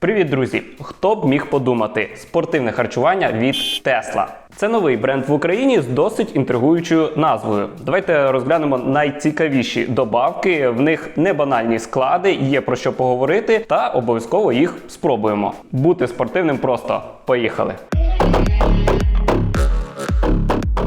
Привіт, друзі! Хто б міг подумати? Спортивне харчування від Tesla. Це новий бренд в Україні з досить інтригуючою назвою. Давайте розглянемо найцікавіші добавки. В них не банальні склади, є про що поговорити, та обов'язково їх спробуємо. Бути спортивним просто поїхали.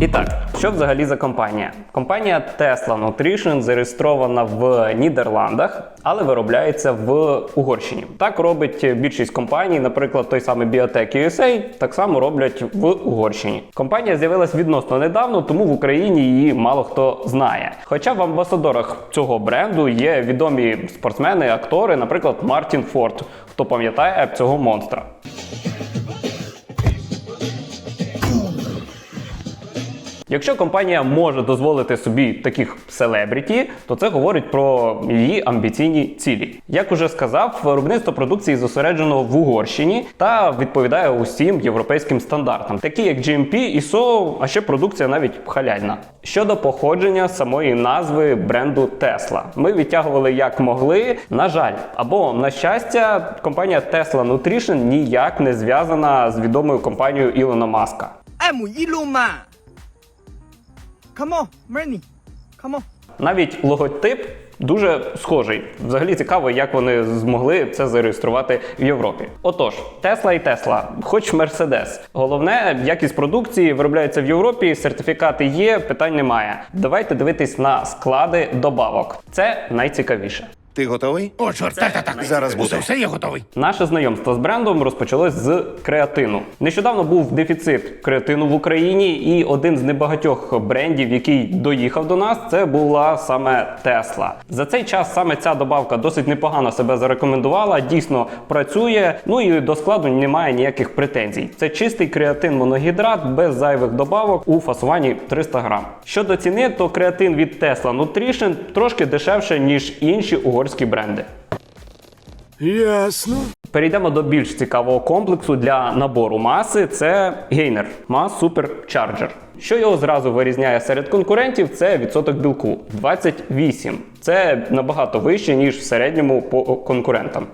І так, що взагалі за компанія? Компанія Tesla Nutrition зареєстрована в Нідерландах, але виробляється в Угорщині. Так робить більшість компаній, наприклад, той самий Biotech USA, так само роблять в Угорщині. Компанія з'явилась відносно недавно, тому в Україні її мало хто знає. Хоча в амбасадорах цього бренду є відомі спортсмени, актори, наприклад, Мартін Форд, хто пам'ятає цього монстра. Якщо компанія може дозволити собі таких селебріті, то це говорить про її амбіційні цілі. Як уже сказав, виробництво продукції зосереджено в Угорщині та відповідає усім європейським стандартам, такі як GMP, ISO, а ще продукція навіть халяльна. Щодо походження самої назви бренду Tesla, ми відтягували як могли. На жаль, або на щастя, компанія Tesla Nutrition ніяк не зв'язана з відомою компанією Ілона Маска. muốn Iloma. Come on, Manny. Come on. Навіть логотип дуже схожий. Взагалі цікаво, як вони змогли це зареєструвати в Європі. Отож, Тесла і Тесла, хоч Мерседес. Головне, якість продукції виробляється в Європі, сертифікати є, питань немає. Давайте дивитись на склади добавок. Це найцікавіше. Ти готовий? О, чорт, так, так, так. Зараз буде. Все, я готовий. Наше знайомство з брендом розпочалось з креатину. Нещодавно був дефіцит креатину в Україні, і один з небагатьох брендів, який доїхав до нас, це була саме Tesla. За цей час саме ця добавка досить непогано себе зарекомендувала, дійсно працює. Ну і до складу немає ніяких претензій. Це чистий креатин моногідрат без зайвих добавок у фасуванні 300 грам. Щодо ціни, то креатин від Tesla Nutrition трошки дешевше ніж інші угорські бренди. Ясно. Перейдемо до більш цікавого комплексу для набору маси. Це гейнер Mass Super Charger. Що його зразу вирізняє серед конкурентів, це відсоток білку 28. Це набагато вище, ніж в середньому по конкурентам.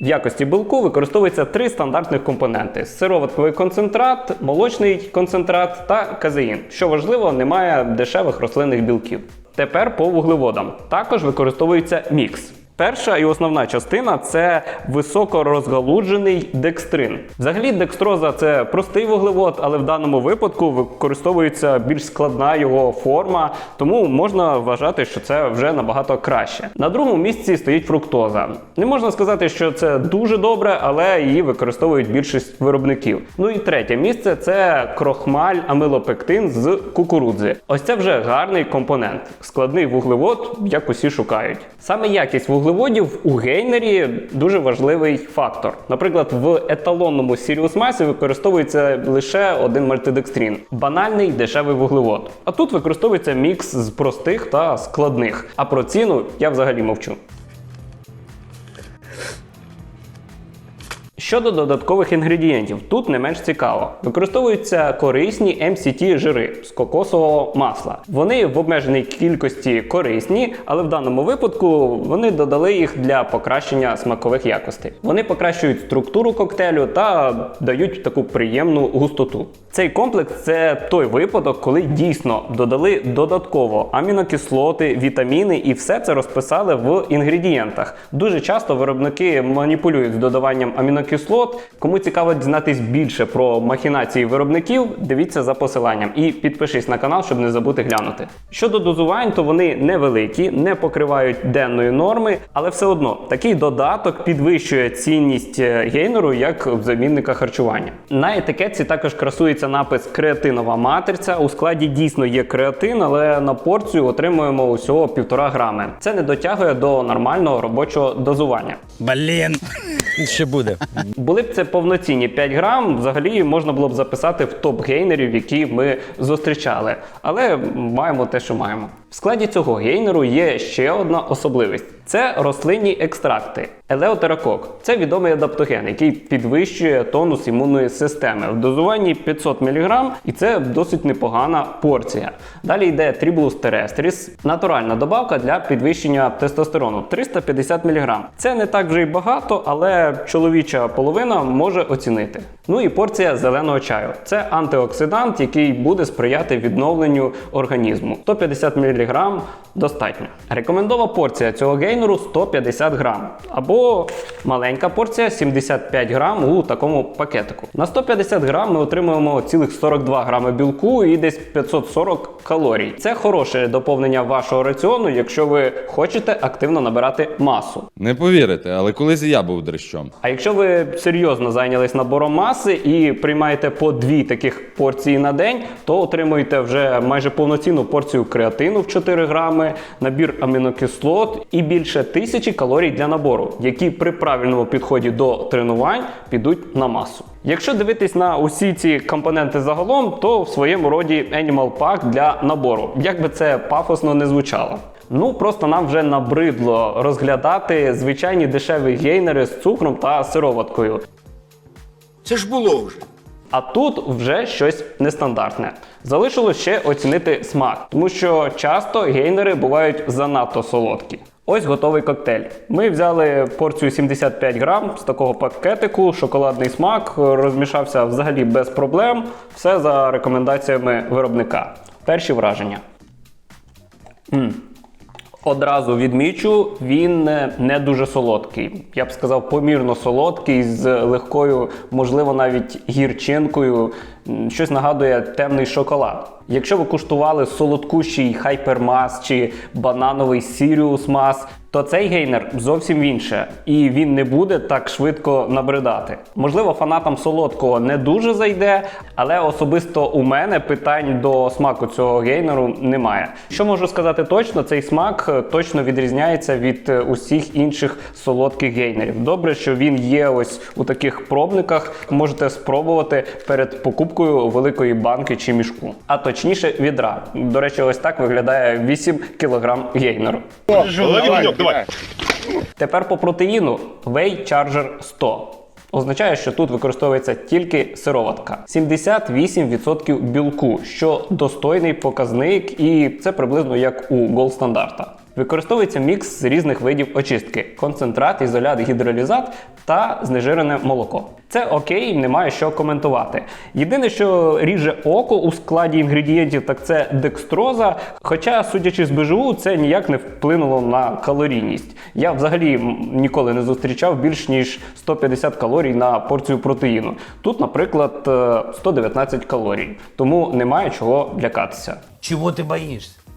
В якості білку використовується три стандартних компоненти: сироватковий концентрат, молочний концентрат та казеїн. Що важливо, немає дешевих рослинних білків. Тепер по вуглеводам. Також використовується мікс. Перша і основна частина це високорозгалуджений декстрин. Взагалі, декстроза це простий вуглевод, але в даному випадку використовується більш складна його форма, тому можна вважати, що це вже набагато краще. На другому місці стоїть фруктоза. Не можна сказати, що це дуже добре, але її використовують більшість виробників. Ну і третє місце це крохмаль амилопектин з кукурудзи. Ось це вже гарний компонент, складний вуглевод, як усі шукають. Саме якість вуглеводів у гейнері дуже важливий фактор. Наприклад, в еталонному Sirius масі використовується лише один мальтидекстрін банальний дешевий вуглевод. А тут використовується мікс з простих та складних. А про ціну я взагалі мовчу. Щодо додаткових інгредієнтів, тут не менш цікаво. Використовуються корисні MCT жири з кокосового масла. Вони в обмеженій кількості корисні, але в даному випадку вони додали їх для покращення смакових якостей. Вони покращують структуру коктейлю та дають таку приємну густоту. Цей комплекс це той випадок, коли дійсно додали додатково амінокислоти, вітаміни і все це розписали в інгредієнтах. Дуже часто виробники маніпулюють з додаванням амінокислот. Кому цікаво дізнатись більше про махінації виробників, дивіться за посиланням і підпишись на канал, щоб не забути глянути. Щодо дозувань, то вони невеликі, не покривають денної норми, але все одно такий додаток підвищує цінність е, гейнеру як замінника харчування. На етикетці також красується напис креатинова матриця. У складі дійсно є креатин, але на порцію отримуємо усього 1,5 грами. Це не дотягує до нормального робочого дозування. Блін. Ще буде. Були б це повноцінні 5 грам, взагалі можна було б записати в топ гейнерів, які ми зустрічали. Але маємо те, що маємо. В складі цього гейнеру є ще одна особливість: це рослинні екстракти. Елеотеракок це відомий адаптоген, який підвищує тонус імунної системи в дозуванні 500 мг, і це досить непогана порція. Далі йде Tribulus terrestris, натуральна добавка для підвищення тестостерону 350 мг. Це не так вже й багато, але чоловіча половина може оцінити. Ну і порція зеленого чаю. Це антиоксидант, який буде сприяти відновленню організму. 150 мг достатньо. Рекомендова порція цього гейнеру 150 грам. Або маленька порція 75 грам у такому пакетику. На 150 грам ми отримуємо цілих 42 грами білку і десь 540 калорій. Це хороше доповнення вашого раціону, якщо ви хочете активно набирати масу. Не повірите, але колись і я був дрищом. А якщо ви серйозно зайнялись набором маси і приймаєте по дві таких порції на день, то отримуєте вже майже повноцінну порцію креатину в 4 грами, набір амінокислот і більше тисячі калорій для набору, які при правильному підході до тренувань підуть на масу. Якщо дивитись на усі ці компоненти загалом, то в своєму роді Animal Pack для набору, як би це пафосно не звучало. Ну просто нам вже набридло розглядати звичайні дешеві гейнери з цукром та сироваткою. Це ж було вже. А тут вже щось нестандартне. Залишилось ще оцінити смак, тому що часто гейнери бувають занадто солодкі. Ось готовий коктейль. Ми взяли порцію 75 грам з такого пакетику, шоколадний смак, розмішався взагалі без проблем. Все за рекомендаціями виробника. Перші враження. Одразу відмічу, він не- дуже солодкий. Я б сказав, помірно солодкий, з легкою, можливо, навіть гірчинкою. Щось нагадує темний шоколад. Якщо ви куштували солодкущий хайпермас чи банановий Сіріус Мас, то цей гейнер зовсім інше, і він не буде так швидко набридати. Можливо, фанатам солодкого не дуже зайде, але особисто у мене питань до смаку цього гейнеру немає. Що можу сказати точно, цей смак е, точно відрізняється від е, усіх інших солодких гейнерів. Добре, що він є ось у таких пробниках. Можете спробувати перед покупкою великої банки чи мішку, а точніше відра. До речі, ось так виглядає 8 кг гейнеру. Тепер по протеїну Whey Charger 100. Означає, що тут використовується тільки сироватка. 78% білку, що достойний показник, і це приблизно як у гол стандарта. Використовується мікс з різних видів очистки: концентрат, ізолят, гідролізат та знежирене молоко. Це окей, немає що коментувати. Єдине, що ріже око у складі інгредієнтів, так це декстроза. Хоча, судячи з БЖУ, це ніяк не вплинуло на калорійність. Я взагалі ніколи не зустрічав більш ніж 150 калорій на порцію протеїну. Тут, наприклад, е, 119 калорій, тому немає чого лякатися. Чого ти боїшся?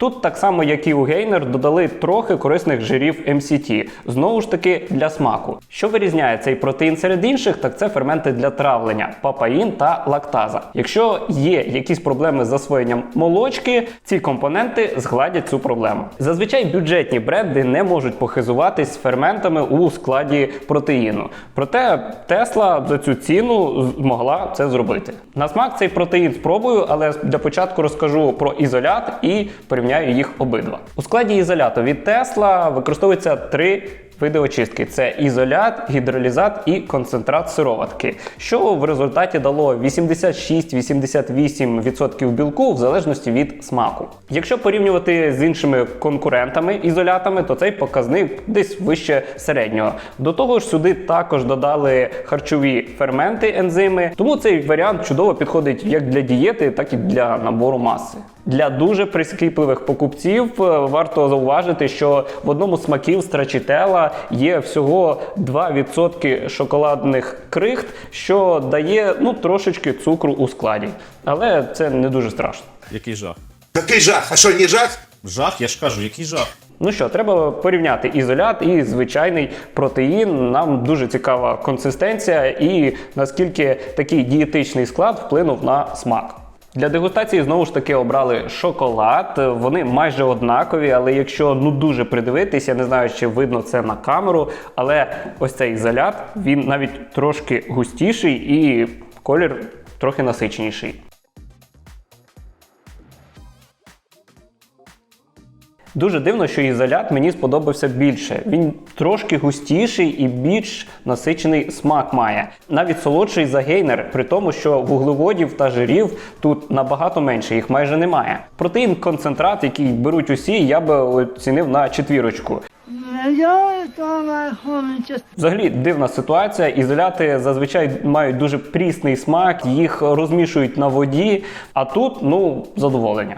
Тут так само, як і у гейнер, додали трохи корисних жирів MCT, знову ж таки для смаку. Що вирізняє цей протеїн серед інших, так це ферменти для травлення, папаїн та лактаза. Якщо є якісь проблеми з засвоєнням молочки, ці компоненти згладять цю проблему. Зазвичай бюджетні бренди не можуть похизуватись ферментами у складі протеїну. Проте Тесла за цю ціну змогла це зробити. На смак цей протеїн спробую, але для початку розкажу про ізолят і порівняю їх обидва. У складі ізоляту від Тесла використовується три види очистки: це ізолят, гідролізат і концентрат сироватки, що в результаті дало 86-88% білку в залежності від смаку. Якщо порівнювати з іншими конкурентами ізолятами, то цей показник десь вище середнього. До того ж, сюди також додали харчові ферменти, ензими, тому цей варіант чудово підходить як для дієти, так і для набору маси. Для дуже прискіпливих покупців е, варто зауважити, що в одному з смаків страчителла є всього 2% шоколадних крихт, що дає ну трошечки цукру у складі. Але це не дуже страшно. Який жах? Який жах? А що, не жах? Жах, я ж кажу, який жах. Ну що, треба порівняти ізолят і звичайний протеїн. Нам дуже цікава консистенція і наскільки такий дієтичний склад вплинув на смак. Для дегустації знову ж таки обрали шоколад. Вони майже однакові, але якщо ну дуже придивитися, я не знаю, чи видно це на камеру, але ось цей ізолят він навіть трошки густіший і колір трохи насиченіший. Дуже дивно, що ізолят мені сподобався більше. Він трошки густіший і більш насичений смак має. Навіть солодший за гейнер, при тому, що вуглеводів та жирів тут набагато менше, їх майже немає. Протеїн концентрат, який беруть усі, я би оцінив на четвірочку. Взагалі дивна ситуація. Ізоляти зазвичай мають дуже прісний смак, їх розмішують на воді. А тут ну задоволення.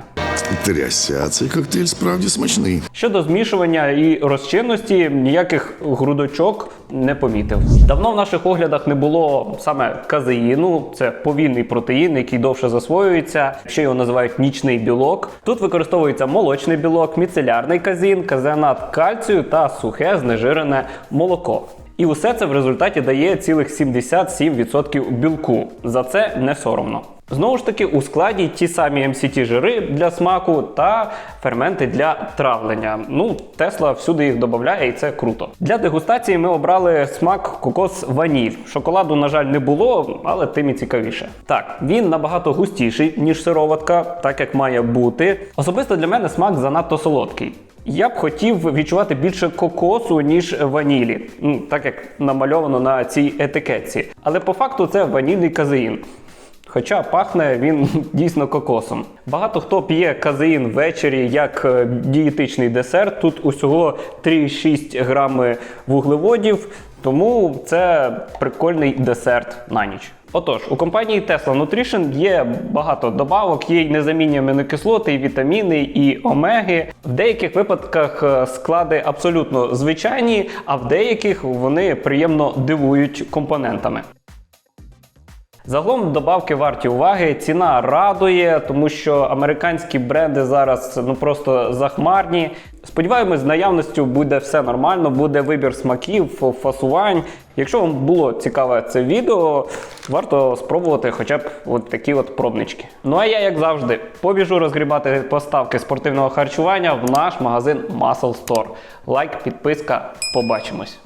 Трясся, цей коктейль справді смачний. Щодо змішування і розчинності, ніяких грудочок не помітив. Давно в наших оглядах не було саме казеїну, це повільний протеїн, який довше засвоюється. Ще його називають нічний білок. Тут використовується молочний білок, міцелярний казін, казеонат кальцію та сухе знежирене молоко. І усе це в результаті дає цілих 77% білку. За це не соромно. Знову ж таки, у складі ті самі MCT жири для смаку та ферменти для травлення. Ну, Тесла всюди їх додає, і це круто. Для дегустації ми обрали смак кокос ваніль. Шоколаду, на жаль, не було, але тим і цікавіше. Так, він набагато густіший, ніж сироватка, так як має бути. Особисто для мене смак занадто солодкий. Я б хотів відчувати більше кокосу, ніж ванілі, так як намальовано на цій етикетці. Але по факту це ванільний казеїн. Хоча пахне він дійсно кокосом. Багато хто п'є казеїн ввечері як е, дієтичний десерт. Тут усього 3,6 грами вуглеводів, тому це прикольний десерт на ніч. Отож, у компанії Tesla Nutrition є багато добавок, є й незамінні амінокислоти, і вітаміни, і омеги. В деяких випадках е, склади абсолютно звичайні, а в деяких вони приємно дивують компонентами. Загалом добавки варті уваги. Ціна радує, тому що американські бренди зараз ну просто захмарні. Сподіваємось, з наявністю буде все нормально, буде вибір смаків, фасувань. Якщо вам було цікаве це відео, варто спробувати хоча б от такі от пробнички. Ну а я, як завжди, побіжу розгрібати поставки спортивного харчування в наш магазин Muscle Store. Лайк, підписка, побачимось.